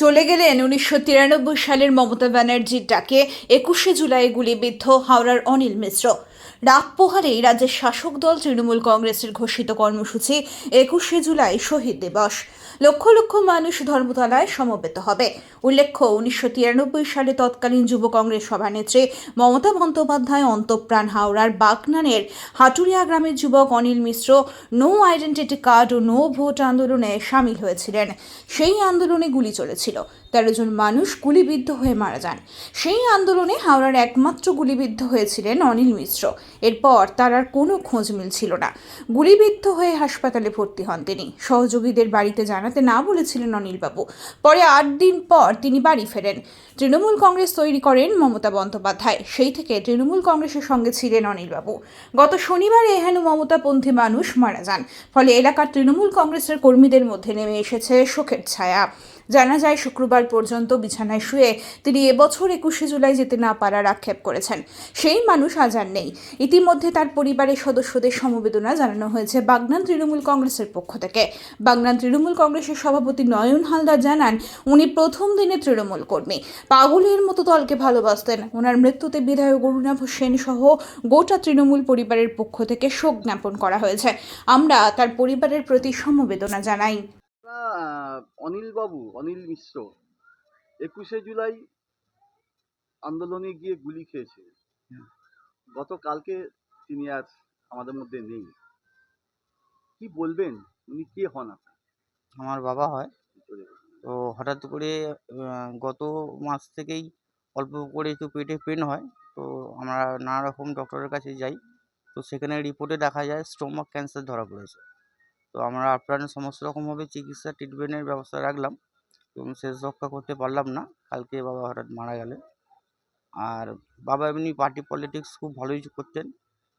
চলে গেলেন উনিশশো তিরানব্বই সালের মমতা ব্যানার্জির ডাকে। একুশে জুলাই গুলিবিদ্ধ হাওড়ার অনিল মিশ্র। রাত পোহারেই রাজ্যের শাসক দল তৃণমূল কংগ্রেসের ঘোষিত কর্মসূচি, একুশে জুলাই শহীদ দিবস। লক্ষ লক্ষ মানুষ ধর্মতলায় সমবেত হবে। উল্লেখ্য, উনিশশো তিরানব্বই সালে তৎকালীন যুব কংগ্রেস সভানেত্রী মমতা বন্দ্যোপাধ্যায় অন্তঃপ্রাণ হাওড়ার বাগনানের হাটুরিয়া গ্রামের যুবক Anil Mishra no identity card ও নো ভোট আন্দোলনে সামিল হয়েছিলেন। সেই আন্দোলনে গুলি চলেছিল তেরো জন মানুষ গুলিবিদ্ধ হয়ে মারা যান। সেই আন্দোলনে হাওড়ার একমাত্র গুলিবিদ্ধ হয়েছিলেন অনিল মিশ্র। এরপর তার আর কোনো খোঁজ মিলছিল না। গুলিবিদ্ধ হয়ে হাসপাতালে ভর্তি হন তিনি। সহযোগীদের বাড়িতে জানাতে না বলেছিলেন অনিলবাবু। পরে আট দিন পর তিনি বাড়ি ফেরেন। তৃণমূল কংগ্রেস তৈরি করেন মমতা বন্দ্যোপাধ্যায়। সেই থেকে তৃণমূল কংগ্রেসের সঙ্গে ছিলেন অনিলবাবু। গত শনিবার এহেন মমতাপন্থী মানুষ মারা যান। ফলে এলাকার তৃণমূল কংগ্রেসের কর্মীদের মধ্যে নেমে এসেছে শোকের ছায়া। জানা যায়, শুক্রবার পর্যন্ত বিছানায় শুয়ে তিনি এবছর একুশে জুলাই যেতে না পারার আক্ষেপ করেছেন। সেই মানুষ আজ আর নেই। ইতিমধ্যে তার পরিবারের সদস্যদের সমবেদনা জানানো হয়েছে বাগনান তৃণমূল কংগ্রেসের পক্ষ থেকে। বাগনান তৃণমূল কংগ্রেসের সভাপতি নয়ন হালদার জানান, উনি প্রথম দিনে তৃণমূল কর্মী। পাগলের মতো দলকে ভালোবাসতেন। ওনার মৃত্যুতে বিধায়ক অরুণাভ সেন সহ গোটা তৃণমূল পরিবারের পক্ষ থেকে শোক জ্ঞাপন করা হয়েছে। আমরা তার পরিবারের প্রতি সমবেদনা জানাই। অনিল বাবু অনিল মিশ্র একুশে জুলাই আন্দোলনে গিয়ে গুলি খেয়েছে। গতকালকে তিনি আজ আমাদের মধ্যে নেই। কি বলবেন? উনি কে হন আপনার? আমার বাবা হয়। তো হঠাৎ করে গত মাস থেকেই অল্প করে একটু পেটে পেন হয়। তো আমরা নানা রকম ডক্টরের কাছে যাই। তো সেখানে রিপোর্টে দেখা যায় স্টোমাক ক্যান্সার ধরা পড়েছে। তো আমরা আপ্রাণ সমস্ত রকমভাবে চিকিৎসা ট্রিটমেন্টের ব্যবস্থা রাখলাম তো শেষ রক্ষা করতে পারলাম না। কালকে বাবা হঠাৎ মারা গেলেন। আর বাবা এমনি পার্টি পলিটিক্স খুব ভালোই করতেন।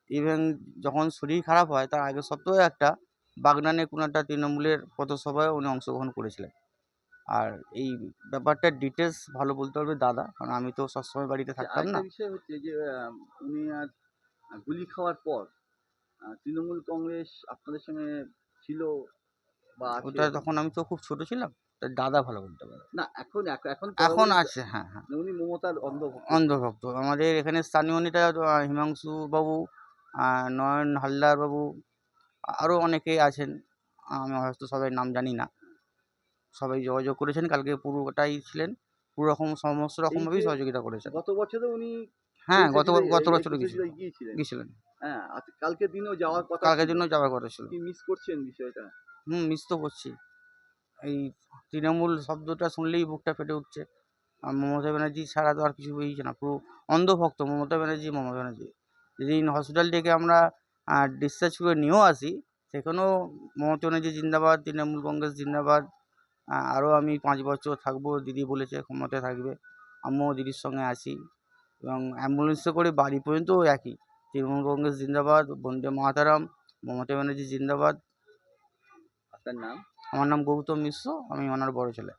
ইভেন যখন শরীর খারাপ হয় তার আগের সপ্তাহে একটা বাগনানে কোনো একটা তৃণমূলের পথসভায় উনি অংশগ্রহণ করেছিলেন। আর এই ব্যাপারটা ডিটেলস ভালো বলতে পারবে দাদা কারণ আমি তো সবসময় বাড়িতে থাকতাম না। বিষয় হচ্ছে যে উনি আর গুলি খাওয়ার পর তৃণমূল কংগ্রেস আপনাদের সঙ্গে ছিল বা আছে? ওটা তখন আমি তো খুব ছোট ছিলাম তাই দাদা ভালো বলতে পারে না এখন এখন এখন এখন আছে হ্যাঁ হ্যাঁ। উনি মমতার অন্ধভক্ত। অন্ধভক্ত। আমাদের এখানে স্থানীয় নেতা আহ, হিমাংশু বাবু আহ, নয়ন হালদার বাবু আরও অনেকেই আছেন। আমি হয়তো সবাই নাম জানি না। সবাই যোগাযোগ করেছেন কালকে পুরোটাই ছিলেন। পুরো রকম সমস্ত রকমভাবেই যে- সহযোগিতা করেছেন। গত বছরে উনি হ্যাঁ গত গত বছর গিয়েছিলেন গিয়েছিলেন। হ্যাঁ কালকের দিনেও যাওয়ার কথা কালকের। জন্য যাওয়ার কথা ছিল। কি মিস করছেন বিষয়টা? হুম মিস তো করছি। এই তৃণমূল শব্দটা শুনলেই বুকটা ফেটে উঠছে। আর মমতা ব্যানার্জি ছাড়া তো আর কিছু হয়েছে না পুরো অন্ধভক্ত মমতা ব্যানার্জি মমতা ব্যানার্জি। যেদিন হসপিটাল থেকে আমরা ডিসচার্জ করে নিয়েও আসি সেখানেও মমতা ব্যানার্জি জিন্দাবাদ তৃণমূল কংগ্রেস জিন্দাবাদ। আরও আমি পাঁচ বছর থাকব দিদি বলেছে ক্ষমতায় থাকবে। আমিও দিদির সঙ্গে আছি। এবং অ্যাম্বুলেন্সে করে বাড়ি পর্যন্তও একই। তৃণমূল কংগ্রেস জিন্দাবাদ বন্দে মাতারাম মমতা ব্যানার্জি জিন্দাবাদ। আপনার নাম? আমার নাম গৌতম মিশ্র আমি ওনার বড় ছেলে।